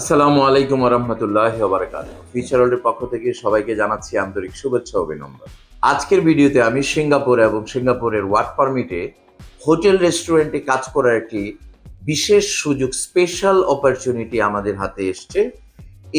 আসসালামু আলাইকুম রহমতুল্লাহ বারাকাত ফিচারলের পক্ষ থেকে সবাইকে জানাচ্ছি আন্তরিক শুভেচ্ছা অভিনন্দন। আজকের ভিডিওতে আমি সিঙ্গাপুর এবং সিঙ্গাপুরের ওয়ার্ক পারমিটে হোটেল রেস্টুরেন্টে কাজ করার একটি বিশেষ সুযোগ স্পেশাল অপরচুনিটি আমাদের হাতে এসছে।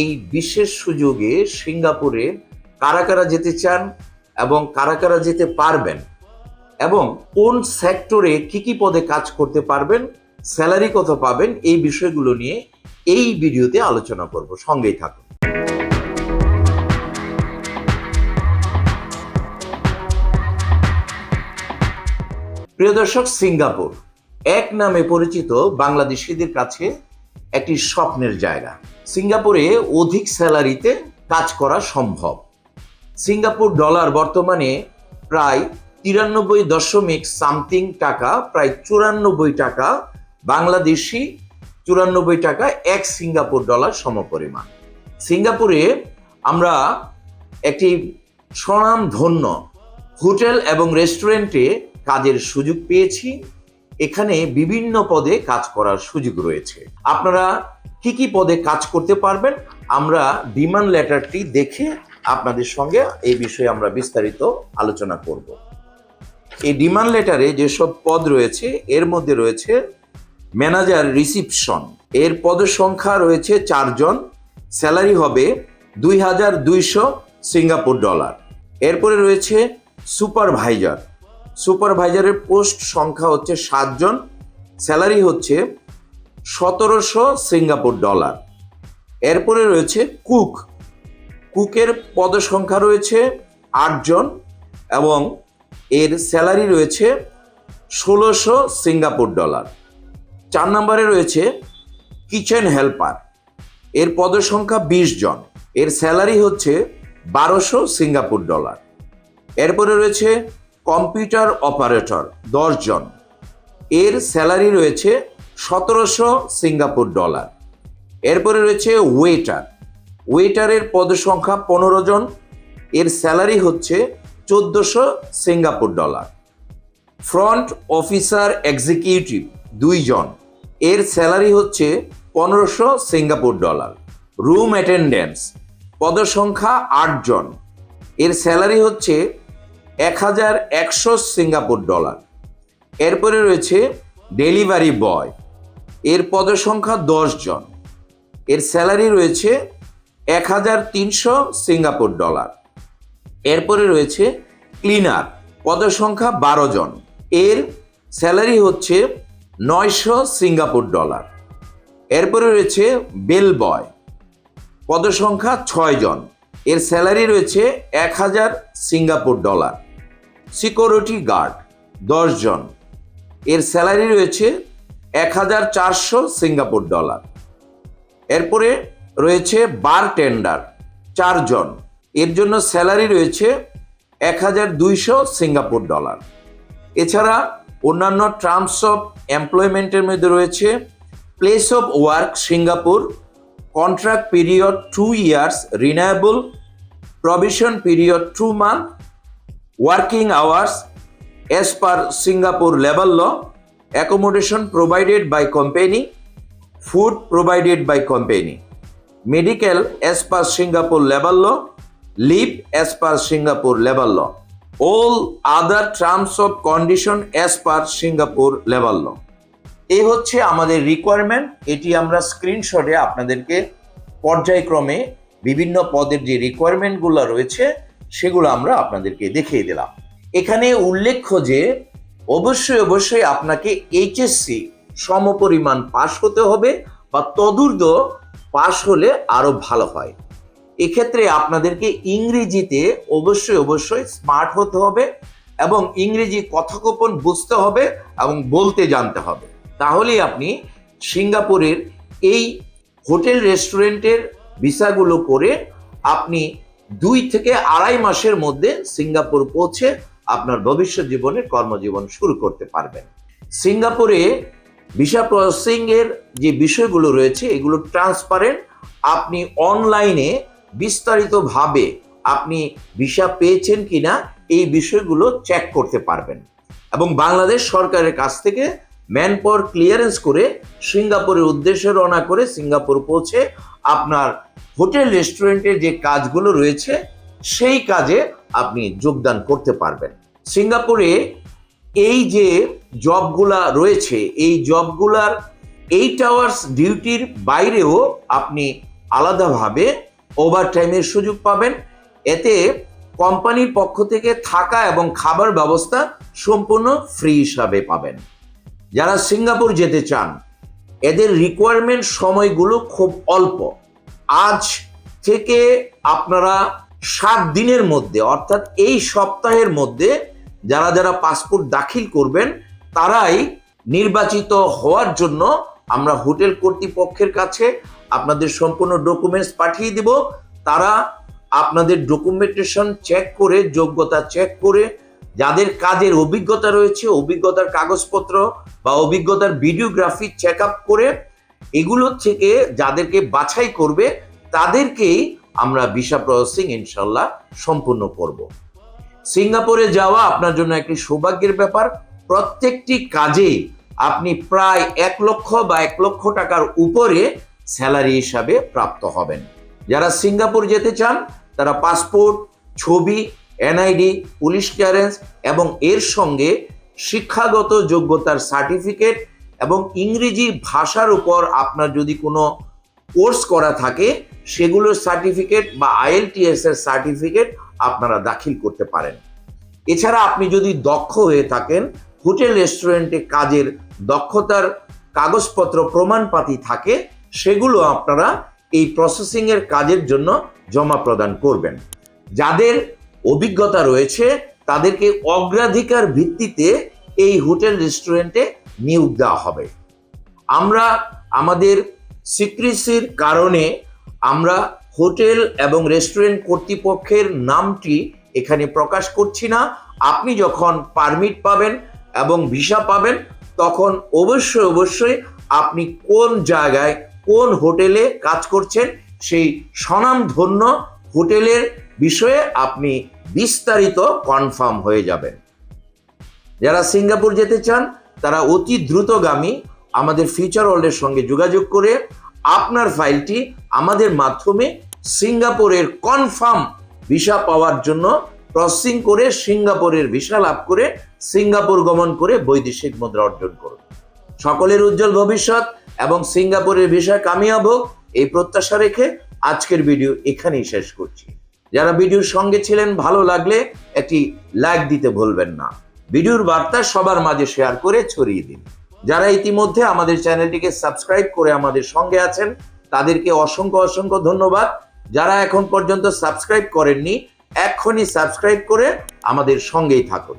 এই বিশেষ সুযোগে সিঙ্গাপুরে কারা কারা যেতে চান এবং কারা কারা যেতে পারবেন এবং কোন সেক্টরে কি কি পদে কাজ করতে পারবেন স্যালারি কত পাবেন এই বিষয়গুলো নিয়ে এই ভিডিওতে আলোচনা করব। সঙ্গেই থাকুন। প্রিয় দর্শক, সিঙ্গাপুর এক নামে পরিচিত বাংলাদেশিদের কাছে একটি স্বপ্নের জায়গা। সিঙ্গাপুরে অধিক স্যালারিতে কাজ করা সম্ভব। সিঙ্গাপুর ডলার বর্তমানে প্রায় তিরানব্বই দশমিক সামথিং টাকা, প্রায় চুরানব্বই টাকা বাংলাদেশি চুরানব্বই টাকা এক সিঙ্গাপুর ডলার সমপরিমাণ। সিঙ্গাপুরে আমরা একটি স্বনাম ধন্য হোটেল এবং রেস্টুরেন্টে কাজের সুযোগ পেয়েছি। এখানে বিভিন্ন পদে কাজ করার সুযোগ রয়েছে। আপনারা কি কি পদে কাজ করতে পারবেন? আমরা ডিমান্ড লেটারটি দেখে আপনাদের সঙ্গে এই বিষয়ে আমরা বিস্তারিত আলোচনা করব। এই ডিমান্ড লেটারে যেসব পদ রয়েছে, এর মধ্যে রয়েছে ম্যানেজার রিসিপশন। এর পদসংখ্যা রয়েছে চারজন। স্যালারি হবে দুই হাজার দুইশো সিঙ্গাপুর ডলার। এরপরে রয়েছে সুপারভাইজার। সুপারভাইজারের পোস্ট সংখ্যা হচ্ছে সাতজন। স্যালারি হচ্ছে সতেরোশো সিঙ্গাপুর ডলার। এরপরে রয়েছে কুক। কুকের পদসংখ্যা রয়েছে আটজন এবং এর স্যালারি রয়েছে ষোলোশো সিঙ্গাপুর ডলার। চার নম্বরে রয়েছে কিচেন হেল্পার। এর পদের পদসংখ্যা বিশ জন। এর স্যালারি হচ্ছে বারোশো সিঙ্গাপুর ডলার। এরপরে রয়েছে কম্পিউটার অপারেটর জন। এর স্যালারি রয়েছে সতেরোশো সিঙ্গাপুর ডলার। এরপরে রয়েছে ওয়েটার। ওয়েটারের পদসংখ্যা পনেরো জন। এর স্যালারি হচ্ছে চোদ্দোশো Singapore dollar. Front officer executive দুইজন এর স্যালারি হচ্ছে পনেরোশো সিঙ্গাপুর ডলার। রুম অ্যাটেন্ডেন্স, পদসংখ্যা আটজন এর স্যালারি হচ্ছে এক হাজার একশো সিঙ্গাপুর ডলার। এরপরে রয়েছে ডেলিভারি বয়। এর পদসংখ্যা দশ জন। এর স্যালারি রয়েছে এক হাজার তিনশো সিঙ্গাপুর ডলার। এরপরে রয়েছে ক্লিনার, পদসংখ্যা বারো জন। এর স্যালারি হচ্ছে নয়শো সিঙ্গাপুর ডলার। এরপরে রয়েছে বেল বয় পদসংখ্যা ছয় জন। এর স্যালারি রয়েছে এক হাজার সিঙ্গাপুর ডলার। সিকিউরিটি গার্ড জন। এর স্যালারি রয়েছে এক হাজার চারশো সিঙ্গাপুর ডলার। এরপরে রয়েছে বার টেন্ডার চারজন এর জন্য স্যালারি রয়েছে এক হাজার দুইশো সিঙ্গাপুর ডলার। এছাড়া অন্যান্য টার্মস অফ এমপ্লয়মেন্টের মধ্যে রয়েছে place of work Singapore contract period two years renewable provision period two month working hours as per Singapore level law accommodation provided by company food provided by company medical as per Singapore level law leave as per Singapore labour law all other terms of condition as per Singapore labor law. এই হচ্ছে আমাদের requirement এটি আমরা স্ক্রিনশটে আপনাদেরকে পর্যায়ক্রমে বিভিন্ন পদের যে রিকোয়ারমেন্টগুলো রয়েছে, সেগুলো আমরা আপনাদেরকে দেখিয়ে দিলাম। এখানে উল্লেখ্য যে, অবশ্যই অবশ্যই আপনাকে এইচএসসি সমপরিমাণ পাশ হতে হবে বা তদূর্ধ্ব পাশ হলে আরও ভালো হয়। এক্ষেত্রে আপনাদেরকে ইংরেজিতে অবশ্যই অবশ্যই স্মার্ট হতে হবে এবং ইংরেজি কথোপকথন বুঝতে হবে এবং বলতে জানতে হবে। তাহলেই আপনি সিঙ্গাপুরের এই হোটেল রেস্টুরেন্টের ভিসাগুলো করে আপনি দুই থেকে আড়াই মাসের মধ্যে সিঙ্গাপুর পৌঁছে আপনার ভবিষ্যৎ জীবনের কর্মজীবন শুরু করতে পারবেন। সিঙ্গাপুরে ভিসা প্রসেসিং এর যে বিষয়গুলো রয়েছে, এগুলো ট্রান্সপারেন্ট আপনি অনলাইনে বিস্তারিতভাবে আপনি ভিসা পেয়েছেন কিনা এই বিষয়গুলো চেক করতে পারবেন। এবং বাংলাদেশ সরকারের কাছ থেকে ম্যান পাওয়ার ক্লিয়ারেন্স করে সিঙ্গাপুরের উদ্দেশ্যে রওনা করে সিঙ্গাপুর পৌঁছে আপনার হোটেল রেস্টুরেন্টের যে কাজগুলো রয়েছে, সেই কাজে আপনি যোগদান করতে পারবেন। সিঙ্গাপুরে এই যে জবগুলা রয়েছে, এই জবগুলার এইট আওয়ার্স ডিউটির বাইরেও আপনি আলাদাভাবে ওভারটাইমের সুযোগ পাবেন। এতে কোম্পানির পক্ষ থেকে থাকা এবং খাবার ব্যবস্থা সম্পূর্ণ ফ্রি হিসাবে পাবেন। যারা সিঙ্গাপুর যেতে চান, এদের রিকোয়ারমেন্ট সময়গুলো খুব অল্প। আজ থেকে আপনারা সাত দিনের মধ্যে, অর্থাৎ এই সপ্তাহের মধ্যে যারা যারা পাসপোর্ট দাখিল করবেন, তারাই নির্বাচিত হওয়ার জন্য আমরা হোটেল কর্তৃপক্ষের কাছে আপনাদের সম্পূর্ণ ডকুমেন্টস পাঠিয়ে দিব। তারা আপনাদের ডকুমেন্টেশন চেক করে, যোগ্যতা চেক করে, যাদের কাজের অভিজ্ঞতা রয়েছে, অভিজ্ঞতার কাগজপত্র বা অভিজ্ঞতার ভিডিওগ্রাফি চেক আপ করে, এগুলো থেকে যাদেরকে বাছাই করবে, তাদেরকেই আমরা ভিসা প্রসেসিং ইনশাল্লাহ সম্পূর্ণ করব। সিঙ্গাপুরে যাওয়া আপনার জন্য একটি সৌভাগ্যের ব্যাপার। প্রত্যেকটি কাজে আপনি প্রায় এক লক্ষ বা এক লক্ষ টাকার উপরে স্যালারি হিসাবে প্রাপ্ত হবেন। যারা সিঙ্গাপুর যেতে চান, তারা পাসপোর্ট, ছবি, এনআইডি, পুলিশ ক্লিয়ারেন্স এবং এর সঙ্গে শিক্ষাগত যোগ্যতার সার্টিফিকেট এবং ইংরেজি ভাষার উপর আপনার যদি কোনো কোর্স করা থাকে, সেগুলোর সার্টিফিকেট বা আইএলটিএস এর সার্টিফিকেট আপনারা দাখিল করতে পারেন। এছাড়া আপনি যদি দক্ষ হয়ে থাকেন হোটেল, রেস্টুরেন্টে কাজের দক্ষতার কাগজপত্র, প্রমাণপাতি থাকে, সেগুলো আপনারা এই প্রসেসিং এর কাজের জন্য জমা প্রদান করবেন। যাদের অভিজ্ঞতা রয়েছে, তাদেরকে অগ্রাধিকার ভিত্তিতে এই হোটেল, রেস্টুরেন্টে নিয়োগ দেওয়া হবে। আমরা আমাদের সিক্রেসির কারণে আমরা হোটেল এবং রেস্টুরেন্ট কর্তৃপক্ষের নামটি এখানে প্রকাশ করছি না। আপনি যখন পারমিট পাবেন এবং ভিসা পাবেন, তখন অবশ্যই অবশ্যই আপনি কোন জায়গায়, কোন হোটেলে কাজ করছেন, সেই স্বনামধন্য হোটেলের বিষয়ে আপনি বিস্তারিত কনফার্ম হয়ে যাবেন। যারা সিঙ্গাপুর যেতে চান, তারা অতি দ্রুতগামী আমাদের ফিউচার ওয়ার্ল্ডের সঙ্গে যোগাযোগ করে আপনার ফাইলটি আমাদের মাধ্যমে সিঙ্গাপুরের কনফার্ম ভিসা পাওয়ার জন্য প্রসেসিং করে সিঙ্গাপুরের ভিসা লাভ করে সিঙ্গাপুর গমন করে বৈদেশিক মুদ্রা অর্জন করুন। সকলের উজ্জ্বল ভবিষ্যৎ এবং সিঙ্গাপুরের ভিসা কামিয়াব, এই প্রত্যাশা রেখে আজকের ভিডিও এখানেই শেষ করছি। যারা ভিডিওর সঙ্গে ছিলেন, ভালো লাগলে একটি লাইক দিতে ভুলবেন না। ভিডিওর বার্তা সবার মাঝে শেয়ার করে ছড়িয়ে দিন। যারা ইতিমধ্যে আমাদের চ্যানেলটিকে সাবস্ক্রাইব করে আমাদের সঙ্গে আছেন, তাদেরকে অসংখ্য অসংখ্য ধন্যবাদ। যারা এখন পর্যন্ত সাবস্ক্রাইব করেননি, এক্ষুনি সাবস্ক্রাইব করে আমাদের সঙ্গেই থাকুন।